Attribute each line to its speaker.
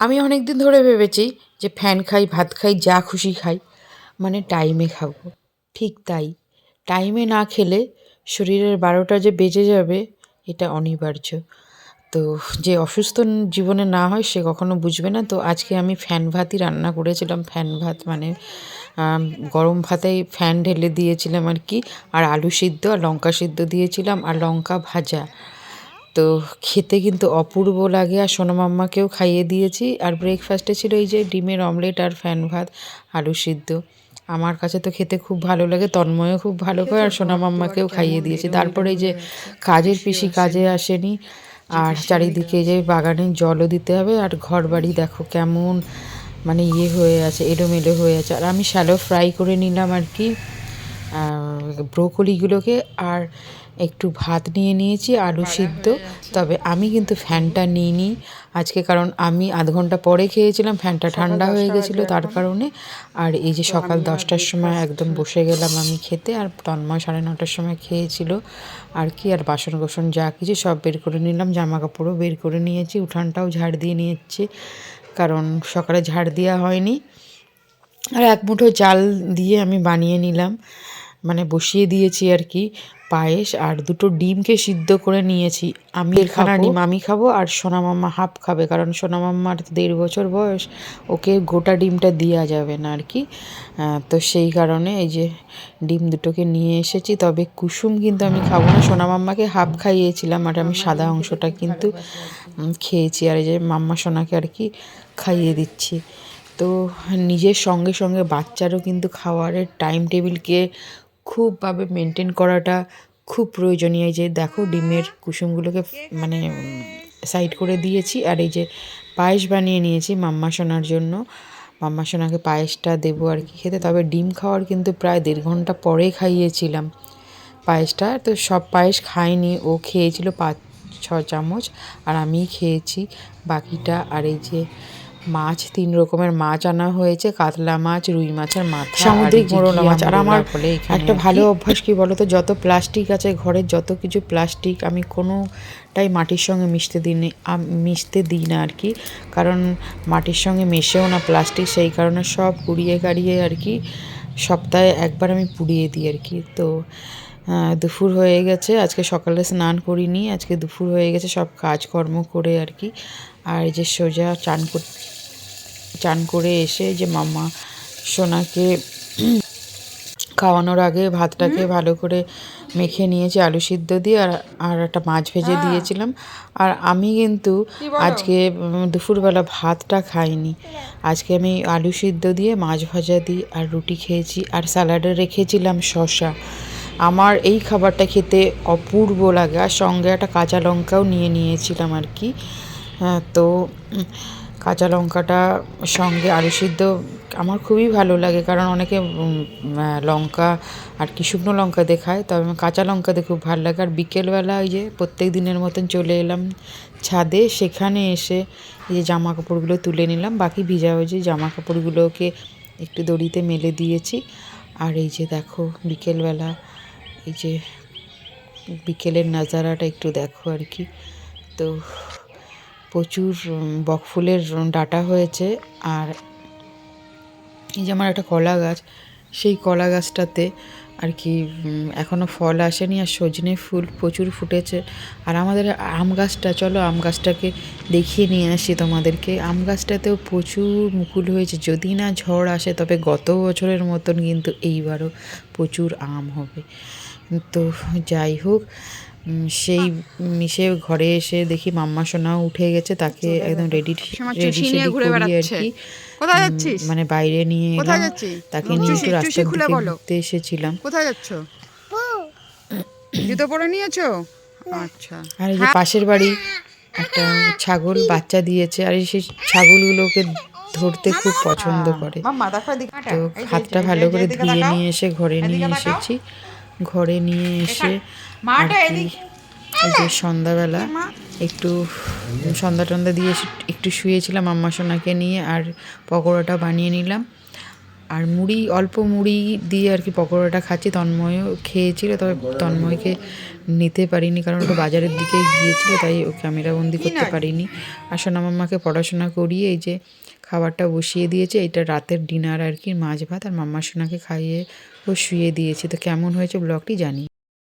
Speaker 1: আমি অনেক দিন ধরে ভেবেছি যে ফ্যান খাই, ভাত খাই, যা খুশি খাই মানে টাইমে খাব। ঠিক তাই। টাইমে না খেলে শরীরের বারোটা যে বেজে যাবে, এটা অনিবার্য। তো যে অসুস্থ জীবনে না হয়, সে কখনো বুঝবে না। তো আজকে আমি ফ্যান ভাতই রান্না করেছিলাম। ফ্যান ভাত মানে গরম ভাতেই ফ্যান ঢেলে দিয়েছিলাম আর কি। আর আলু সিদ্ধ আর লঙ্কা সিদ্ধ দিয়েছিলাম। আর লঙ্কা ভাজা। তো খেতে কিন্তু অপূর্ব লাগে আর সোনামাম্মাকেও খাইয়ে দিয়েছি। আর ব্রেকফাস্টে ছিল এই যে ডিমের অমলেট আর ফ্যান ভাত, আলু সিদ্ধ। আমার কাছে তো খেতে খুব ভালো লাগে, তন্ময়ও খুব ভালো করে আর সোনামাম্মাকেও খাইয়ে দিয়েছি। তারপরে যে কাজের পিসি কাজে আসেনি আর চারিদিকে যে বাগানে জলও দিতে হবে আর ঘর বাড়ি দেখো কেমন মানে ইয়ে হয়ে আছে, এলোমেলো হয়ে আছে। আর আমি শ্যালো ফ্রাই করে নিলাম আর কি। ব্রোকলিগুলোকে আর একটু ভাত নিয়ে নিয়েছি আলু সিদ্ধ। তবে আমি কিন্তু ফ্যানটা নিইনি। আজকে কারণ আমি আধ ঘণ্টা পরে খেয়েছিলাম ফ্যানটা ঠান্ডা হয়ে গেছিল তার কারণে। আর এই যে সকাল দশটার সময় একদম বসে গেলাম আমি খেতে আর তন্ময় সাড়ে নটার সময় খেয়েছিল। আর কি আর বাসন কোসন যা কিছু সব বের করে নিলাম জামা কাপড়ও বের করে নিয়েছি উঠানটাও ঝাড় দিয়ে নিয়েছি কারণ সকালে ঝাড় দেওয়া হয়নি। আর এক মুঠো চাল দিয়ে আমি বানিয়ে নিলাম। মানে বসিয়ে দিয়েছি আর কি পায়েস আর দুটো ডিমকে সিদ্ধ করে নিয়েছি। আমি এখানা ডিম আমি খাব আর সোনামাম্মা হাফ খাবে কারণ সোনামাম্মার দেড় বছর বয়স ওকে গোটা ডিমটা দেওয়া যাবে না আর কি। তো সেই কারণে এই যে ডিম দুটোকে নিয়ে এসেছি তবে কুসুম কিন্তু আমি খাব না সোনামাম্মাকে হাফ খাইয়েছিলাম আর আমি সাদা অংশটা কিন্তু খেয়েছি আর এই যে মাম্মা সোনাকে আর কি খাইয়ে দিচ্ছি। তো নিজের সঙ্গে সঙ্গে বাচ্চারও কিন্তু খাওয়ারের টাইম টেবিলকে খুবভাবে মেনটেন করাটা খুব প্রয়োজনীয়। যে দেখো ডিমের কুসুমগুলোকে মানে সাইড করে দিয়েছি আর এই যে পায়েস বানিয়ে নিয়েছি মাম্মা সোনার জন্য। মাম্মা সোনাকে পায়েসটা দেবো আর কি খেতে। তবে ডিম খাওয়ার কিন্তু প্রায় দেড় ঘণ্টা পরে খাইয়েছিলাম পায়েসটা। তো সব পায়েস খাইনি, ও খেয়েছিল পাঁচ, ছ চামচ আর আমি খেয়েছি। বাকিটা আর এই যে মাছ তিন রকমের মাছ আনা হয়েছে কাতলা মাছ রুই মাছের মাথা সামুদ্রিক মোরলা মাছ। আর আমার একটা ভালো অভ্যাস কি বলতো যত প্লাস্টিক আছে ঘরের যত কিছু প্লাস্টিক আমি কোনোটাই মাটির সঙ্গে মিশতে দিই মিশতে দিই না আর কি। কারণ মাটির সঙ্গে মেশেও না প্লাস্টিক সেই কারণে সব কুড়িয়ে গাড়িয়ে আর কি সপ্তাহে একবার আমি পুড়িয়ে দিই আর কি। তো দুপুর হয়ে গেছে। আজকে সকালে স্নান করিনি আজকে দুপুর হয়ে গেছে সব কাজকর্ম করে আর কি। আর এই যে সোজা চান কর চান করে এসে যে মামা সোনাকে খাওয়ানোর আগে ভাতটাকে ভালো করে মেখে নিয়েছি আলু সিদ্ধ দিয়ে আর আর একটা মাছ ভেজে দিয়েছিলাম। আর আমি কিন্তু আজকে দুপুরবেলা ভাতটা খাইনি। আজকে আমি আলু সিদ্ধ দিয়ে মাছ ভাজা দিই আর রুটি খেয়েছি। আর স্যালাডে রেখেছিলাম শসা। আমার এই খাবারটা খেতে অপূর্ব লাগে। আর সঙ্গে একটা কাঁচা লঙ্কাও নিয়ে নিয়েছিলাম আর কি। হ্যাঁ তো কাঁচা লঙ্কাটা সঙ্গে আলু সিদ্ধ আমার খুবই ভালো লাগে। কারণ অনেকে লঙ্কা আর কি শুকনো লঙ্কা দিয়ে খায়। তবে আমার কাঁচা লঙ্কা দিয়ে খুব ভালো লাগে। আর বিকেলবেলা ওই যে প্রত্যেক দিনের মতন চলে এলাম ছাদে। সেখানে এসে এই যে জামা কাপড়গুলো তুলে নিলাম। বাকি ভিজা হয়েছে জামা কাপড়গুলোকে একটু দড়িতে মেলে দিয়েছি। আর এই যে দেখো, বিকেলবেলা এই যে বিকেলের নাজারাটা একটু দেখো আর কি। তো প্রচুর বকফুলের ডাটা হয়েছে আর এই যে আমার একটা কলা গাছ সেই কলা গাছটাতে আর কি উম, এখনও ফল আসেনি আর সজনে ফুল প্রচুর ফুটেছে। আর আমাদের আম গাছটা চলো আম গাছটাকে দেখিয়ে নিয়ে আসি তোমাদেরকে। আম গাছটাতেও প্রচুর মুকুল হয়েছে যদি না ঝড় আসে তবে গত বছরের মতন কিন্তু এইবারও প্রচুর আম হবে। তো যাই হোক সেই মিশে ঘরে এসে দেখি মাম্মা সোনাও উঠে গেছে তাকে একদম রেডি রেডি সেডি করিয়ে আর কি।
Speaker 2: কোথায় যাচ্ছিস?
Speaker 1: মানে বাইরে নিয়ে
Speaker 2: কোথায়
Speaker 1: এলাম
Speaker 2: যাচ্ছিস?
Speaker 1: তাকে নিয়ে একটু রাস্তার
Speaker 2: খুলে
Speaker 1: দিকে
Speaker 2: বলো।
Speaker 1: ঘুরতে এসেছিলাম।
Speaker 2: কোথায় যাচ্ছ? জুতো পরে নিয়েছো? আচ্ছা।
Speaker 1: আর এই যে পাশের বাড়ি একটা ছাগল বাচ্চা দিয়েছে আর এই সেই ছাগলগুলোকে ধরতে খুব পছন্দ করে। তো হাতটা ভালো করে ধুয়ে নিয়ে এসে ঘরে নিয়ে এসেছি। ঘরে নিয়ে এসে আর কি যে সন্ধ্যাবেলা একটু সন্ধ্যা টন্ধা দিয়ে একটু শুয়েছিলাম আম্মা সোনাকে নিয়ে আর পকোড়াটা বানিয়ে নিলাম। আর মুড়ি অল্প মুড়ি দিয়ে আর কি পকোড়াটা খাচ্ছি। তন্ময়ও খেয়েছিল তবে তন্ময়কে নিতে পারিনি কারণ ওটা বাজারের দিকে গিয়েছিল তাই ও ক্যামেরাবন্দি করতে পারিনি। আর সোনা মাম্মাকে পড়াশোনা করিয়ে এই যে খাবারটা বসিয়ে দিয়েছে। এটা রাতের ডিনার আর কি, মাছ ভাত আর মাম্মা সোনাকে খাইয়ে ও শুয়ে দিয়েছে। তো কেমন হয়েছে ব্লগটি জানি।